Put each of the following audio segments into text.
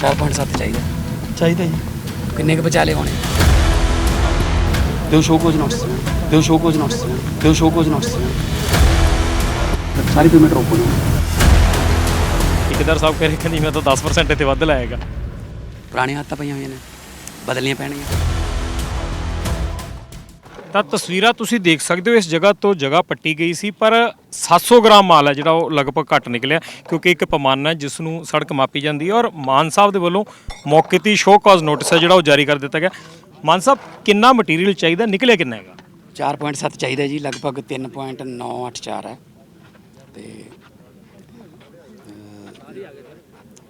4.7 ਚਾਹੀਦਾ। ਚਾਹੀਦਾ ਜੀ। ਕਿੰਨੇ ਕੁ ਬਚਾ ਲਏ ਹੋਣੇ? ਦਿਓ ਸ਼ੋ ਕੋਜ ਨੋਟਿਸ ਦਿਓ ਸ਼ੋ ਕੋਜ ਨੋਟਿਸ ਦਿਓ ਸ਼ੋ ਕੋਜ ਨੋਟਿਸ ਸਾਰੀ ਪੇਮੈਂਟ ਰੋਕੋ ਜੀ ਠੇਕੇਦਾਰ ਸਾਹਿਬ ਕਹਿ ਰਹੇ ਕਹਿੰਦੀ ਮੈਂ ਤਾਂ 10% ਤੇ ਵੱਧ ਲਾਏਗਾ ਪੁਰਾਣੀਆਂ ਹੱਥਾਂ ਪਈਆਂ ਹੋਈਆਂ ਨੇ। ਬਦਲਣੀਆਂ ਪੈਣਗੀਆਂ। ਤਾਂ ਤਸਵੀਰਾਂ ਤੁਸੀਂ ਦੇਖ ਸਕਦੇ ਹੋ, ਇਸ ਜਗ੍ਹਾ ਤੋਂ ਜਗ੍ਹਾ ਪੱਟੀ ਗਈ ਸੀ, ਪਰ 700 ਗ੍ਰਾਮ ਮਾਲ ਹੈ ਜਿਹੜਾ ਉਹ ਲਗਭਗ ਘੱਟ ਨਿਕਲਿਆ, ਕਿਉਂਕਿ ਇੱਕ ਪੈਮਾਨਾ ਜਿਸ ਨੂੰ ਸੜਕ ਮਾਪੀ ਜਾਂਦੀ ਹੈ ਔਰ ਮਾਨ ਸਾਹਿਬ ਦੇ ਵੱਲੋਂ ਮੌਕੇ ਤੇ ਸ਼ੋਅ ਕਾਜ਼ ਨੋਟਿਸ ਹੈ ਜਿਹੜਾ ਉਹ ਜਾਰੀ ਕਰ ਦਿੱਤਾ ਗਿਆ। ਮਾਨ ਸਾਹਿਬ, ਕਿੰਨਾ ਮਟੀਰੀਅਲ ਚਾਹੀਦਾ, ਨਿਕਲਿਆ ਕਿੰਨਾ ਹੈਗਾ? 4.7 ਚਾਹੀਦਾ ਜੀ, ਲਗਭਗ 3.984 ਹੈ। ਤੇ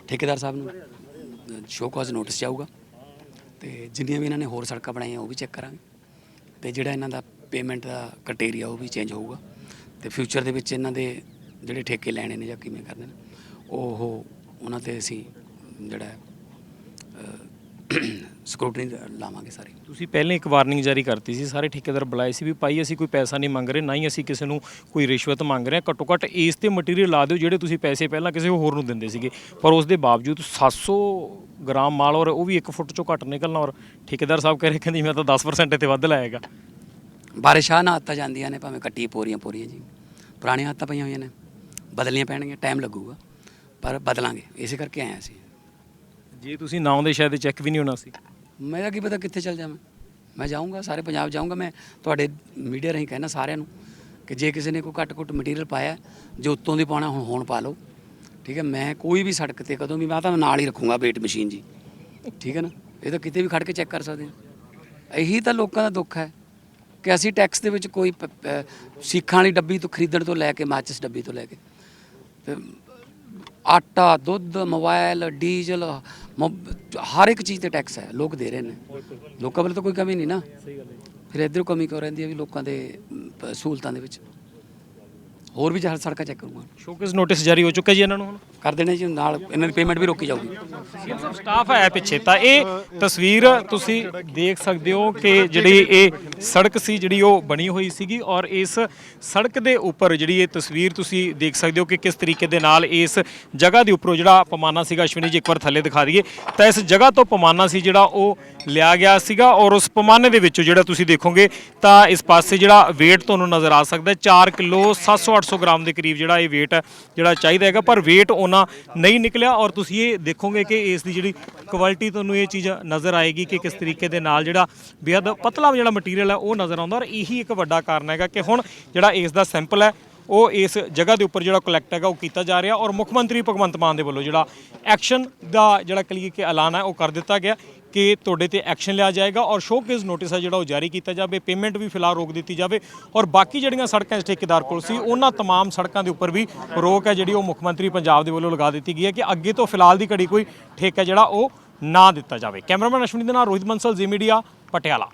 ਠੇਕੇਦਾਰ ਸਾਹਿਬ ਨੂੰ ਸ਼ੋਅ ਕਾਜ਼ ਨੋਟਿਸ ਜਾਊਗਾ। ਤੇ ਜਿੰਨੀਆਂ ਵੀ ਇਹਨਾਂ ਨੇ ਹੋਰ ਸੜਕਾਂ ਬਣਾਈਆਂ, ਉਹ ਵੀ ਚੈੱਕ ਕਰਾਂਗੇ। ਤੇ ਜਿਹੜਾ ਇਹਨਾਂ ਦਾ ਪੇਮੈਂਟ ਦਾ ਕ੍ਰਾਈਟੇਰੀਆ ਉਹ ਵੀ ਚੇਂਜ ਹੋਊਗਾ। ਤੇ ਫਿਊਚਰ ਦੇ ਵਿੱਚ ਇਹਨਾਂ ਦੇ ਜਿਹੜੇ ਠੇਕੇ ਲੈਣੇ ਨੇ ਜਾਂ ਕਿਵੇਂ ਕਰਨੇ ਨੇ, ਉਹ ਉਹਨਾਂ ਤੇ ਅਸੀਂ ਜਿਹੜਾ ਸਕਰੂਟਨੀ ਲਾਵਾਂਗੇ ਸਾਰੇ। ਤੁਸੀਂ ਪਹਿਲਾਂ ਇੱਕ ਵਾਰਨਿੰਗ ਜਾਰੀ ਕਰਤੀ ਸੀ ਸਾਰੇ ਠੇਕੇਦਾਰ ਬੁਲਾਏ ਸੀ ਵੀ ਭਾਈ ਅਸੀਂ ਕੋਈ ਪੈਸਾ ਨਹੀਂ ਮੰਗ ਰਹੇ ਨਾ ਹੀ ਅਸੀਂ ਕਿਸੇ ਨੂੰ ਕੋਈ ਰਿਸ਼ਵਤ ਮੰਗ ਰਹੇ ਘੱਟੋ ਘੱਟ ਇਸ ਤੇ ਮਟੀਰੀਅਲ ਲਾ ਦਿਓ ਜਿਹੜੇ ਤੁਸੀਂ ਪੈਸੇ ਪਹਿਲਾਂ ਕਿਸੇ ਹੋਰ ਨੂੰ ਦਿੰਦੇ ਸੀਗੇ। ਪਰ ਉਸ ਦੇ ਬਾਵਜੂਦ 700 ਗ੍ਰਾਮ ਮਾਲ ਔਰ ਉਹ ਵੀ 1 ਫੁੱਟ ਚੋਂ ਘੱਟ ਨਿਕਲਣਾ ਔਰ ਠੇਕੇਦਾਰ ਸਾਹਿਬ ਕਹਿ ਰਹੇ ਕਹਿੰਦੀ ਮੈਂ ਤਾਂ 10% ਤੇ ਵੱਧ ਲਾਏਗਾ। ਬਾਰਿਸ਼ਾਂ ਨਾ ਆਤਾ ਜਾਂਦੀਆਂ ਨੇ ਭਾਵੇਂ ਕੱਟੀ ਪੋਰੀਆਂ ਪੋਰੀਆਂ ਜੀ। ਪੁਰਾਣੀਆਂ ਆਤਾਂ ਪਈਆਂ ਹੋਈਆਂ ਨੇ ਬਦਲਣੀਆਂ ਪੈਣਗੀਆਂ ਟਾਈਮ ਲੱਗੂਗਾ ਪਰ ਬਦਲਾਂਗੇ ਇਸੇ ਕਰਕੇ ਆਏ ਅਸੀਂ। ਜੇ ਤੁਸੀਂ ਨਾ ਆਉਂਦੇ ਸ਼ਾਇਦ ਚੈੱਕ ਵੀ ਨਹੀਂ ਹੋਣਾ ਸੀ। ਮੇਰਾ ਕੀ ਪਤਾ ਕਿੱਥੇ ਚੱਲ ਜਾਵਾਂ। ਮੈਂ ਜਾਊਂਗਾ, ਸਾਰੇ ਪੰਜਾਬ ਜਾਊਂਗਾ, ਮੈਂ ਤੁਹਾਡੇ ਮੀਡੀਆ ਰਾਹੀਂ ਕਹਿਣਾ ਸਾਰਿਆਂ ਨੂੰ ਕਿ ਜੇ ਕਿਸੇ ਨੇ ਕੋਈ ਘੱਟ ਘੁੱਟ ਮਟੀਰੀਅਲ ਪਾਇਆ, ਜੋ ਉੱਤੋਂ ਦੀ ਪਾਉਣਾ, ਹੁਣ ਹੁਣ ਪਾ ਲਓ। ਠੀਕ ਹੈ, ਮੈਂ ਕੋਈ ਵੀ ਸੜਕ ਤੇ ਕਦੋਂ ਵੀ, ਮੈਂ ਤਾਂ ਨਾਲ ਹੀ ਰੱਖੂੰਗਾ ਵੇਟ ਮਸ਼ੀਨ ਜੀ। ਠੀਕ ਹੈ ਨਾ? ਇਹ ਤਾਂ ਕਿਤੇ ਵੀ ਖੜ ਕੇ ਚੈੱਕ ਕਰ ਸਕਦੇ ਹਾਂ। ਇਹੀ ਤਾਂ ਲੋਕਾਂ ਦਾ ਦੁੱਖ ਹੈ ਕਿ ਅਸੀਂ ਟੈਕਸ ਦੇ ਵਿੱਚ ਕੋਈ ਪ- ਵਾਲੀ ਡੱਬੀ ਤੋਂ ਖਰੀਦਣ ਤੋਂ ਲੈ ਕੇ, ਮਾਚਿਸ ਡੱਬੀ ਤੋਂ ਲੈ ਕੇ। ਤੇ ਆਟਾ, ਦੁੱਧ ਮੋਬਾਈਲ ਡੀਜ਼ਲ ਹਰ ਇੱਕ ਚੀਜ਼ ਤੇ ਟੈਕਸ ਹੈ, ਲੋਕ ਦੇ ਰਹੇ ਨੇ। ਲੋਕਾਂ ਵੱਲ ਤਾਂ ਕੋਈ ਕਮੀ ਨਹੀਂ ਨਾ। ਫਿਰ ਇਧਰੋਂ ਕਮੀ ਕਿਉਂ ਰਹਿੰਦੀ ਹੈ ਵੀ ਲੋਕਾਂ ਦੇ ਸਹੂਲਤਾਂ ਦੇ ਵਿੱਚ? ਹੋਰ ਵੀ ਜਹਰ ਸੜਕਾਂ ਚੈੱਕ ਕਰੂੰਗਾ। ਸ਼ੋਕੇਸ ਨੋਟਿਸ ਜਾਰੀ ਹੋ ਚੁੱਕਾ ਜੀ ਇਹਨਾਂ ਨੂੰ ਹੁਣ। ਕਰ ਦੇਣੇ ਜੀ, ਨਾਲ ਇਹਨਾਂ ਦੀ ਪੇਮੈਂਟ ਵੀ ਰੋਕੀ ਜਾਊਗੀ। ਸੀਐਮ ਸਟਾਫ ਹੈ ਪਿੱਛੇ, ਤਾਂ ਇਹ ਤਸਵੀਰ ਤੁਸੀਂ ਦੇਖ ਸਕਦੇ ਹੋ ਕਿ ਜਿਹੜੀ ਇਹ ਸੜਕ ਸੀ, ਜਿਹੜੀ ਉਹ ਬਣੀ ਹੋਈ ਸੀਗੀ ਔਰ ਇਸ ਸੜਕ ਦੇ ਉੱਪਰ ਜਿਹੜੀ ਇਹ ਤਸਵੀਰ ਤੁਸੀਂ ਦੇਖ ਸਕਦੇ ਹੋ ਕਿ ਕਿਸ ਤਰੀਕੇ ਦੇ ਨਾਲ ਇਸ ਜਗ੍ਹਾ ਦੇ ਉੱਪਰੋਂ ਜਿਹੜਾ ਪਮਾਨਾ ਸੀਗਾ, ਅਸ਼ਵਨੀ ਜੀ ਇੱਕ ਵਾਰ ਥੱਲੇ ਦਿਖਾ ਦਈਏ, ਤਾਂ ਇਸ ਜਗ੍ਹਾ ਤੋਂ ਪਮਾਨਾ ਸੀ ਜਿਹੜਾ ਉਹ ਲਿਆ ਗਿਆ ਸੀਗਾ ਔਰ ਉਸ ਪਮਾਨੇ ਦੇ ਵਿੱਚੋਂ ਜਿਹੜਾ ਤੁਸੀਂ ਦੇਖੋਗੇ, ਤਾਂ ਇਸ ਪਾਸੇ ਜਿਹੜਾ weight ਤੁਹਾਨੂੰ ਨਜ਼ਰ ਆ ਸਕਦਾ ਹੈ 4 ਕਿਲੋ 700 800 ਗ੍ਰਾਮ ਦੇ ਕਰੀਬ ਜਿਹੜਾ ਇਹ weight ਜਿਹੜਾ ਚਾਹੀਦਾ ਹੈਗਾ, ਪਰ weight ਉਹਨਾਂ ਨਹੀਂ ਨਿਕਲਿਆ ਔਰ ਤੁਸੀਂ ਇਹ ਦੇਖੋਗੇ ਕਿ ਇਸ ਦੀ ਜਿਹੜੀ ਕੁਆਲਿਟੀ ਤੁਹਾਨੂੰ ਇਹ ਚੀਜ਼ ਨਜ਼ਰ ਆਏਗੀ ਕਿ ਕਿਸ ਤਰੀਕੇ ਦੇ ਨਾਲ ਜਿਹੜਾ ਬੇहद ਪਤਲਾ ਜਿਹੜਾ ਮਟੀਰੀਅਲ ਹੈ ਉਹ ਨਜ਼ਰ ਆਉਂਦਾ ਔਰ ਇਹੀ ਇੱਕ ਵੱਡਾ ਕਾਰਨ ਹੈਗਾ ਕਿ ਹੁਣ ਜਿਹੜਾ ਇਸ ਦਾ ਸੈਂਪਲ ਹੈ, ਉਹ ਇਸ ਜਗ੍ਹਾ ਦੇ ਉੱਪਰ ਜਿਹੜਾ ਕਲੈਕਟ ਹੈਗਾ, ਉਹ ਕੀਤਾ ਜਾ ਰਿਹਾ ਔਰ ਮੁੱਖ ਮੰਤਰੀ ਭਗਵੰਤ ਮਾਨ ਦੇ ਵੱਲੋਂ ਜਿਹੜਾ ਐਕਸ਼ਨ ਦਾ ਜਿਹੜਾ ਕਲੀਏ ਕਿ ਐਲਾਨ ਹੈ, ਉਹ ਕਰ ਦਿੱਤਾ ਗਿਆ। ਕਿ ਤੁਹਾਡੇ ਤੇ ਐਕਸ਼ਨ ਲਿਆ ਜਾਏਗਾ ਔਰ ਸ਼ੋਕੇਸ ਨੋਟਿਸ ਹੈ ਜਿਹੜਾ ਉਹ ਜਾਰੀ ਕੀਤਾ ਜਾਵੇ ਪੇਮੈਂਟ ਵੀ ਫਿਲਹਾਲ ਰੋਕ ਦਿੱਤੀ ਜਾਵੇ ਔਰ ਬਾਕੀ ਜਿਹੜੀਆਂ ਸੜਕਾਂ ਇਸ ਠੇਕੇਦਾਰ ਕੋਲ ਸੀ ਉਹਨਾਂ तमाम ਸੜਕਾਂ ਦੇ ਉੱਪਰ ਵੀ ਰੋਕ ਹੈ ਜਿਹੜੀ ਉਹ ਮੁੱਖ ਮੰਤਰੀ ਪੰਜਾਬ ਦੇ ਵੱਲੋਂ ਲਗਾ ਦਿੱਤੀ ਗਈ ਹੈ ਕਿ ਅੱਗੇ ਤੋਂ ਫਿਲਹਾਲ ਦੀ ਘੜੀ ਕੋਈ ਠੇਕਾ ਜਿਹੜਾ ਉਹ ਨਾ ਦਿੱਤਾ ਜਾਵੇ ਕੈਮਰਾਮੈਨ ਅਸ਼ਵਨੀ ਦੇ ਨਾਲ ਰੋਹਿਤ ਬੰਸਲ ਜੀ ਮੀਡੀਆ ਪਟਿਆਲਾ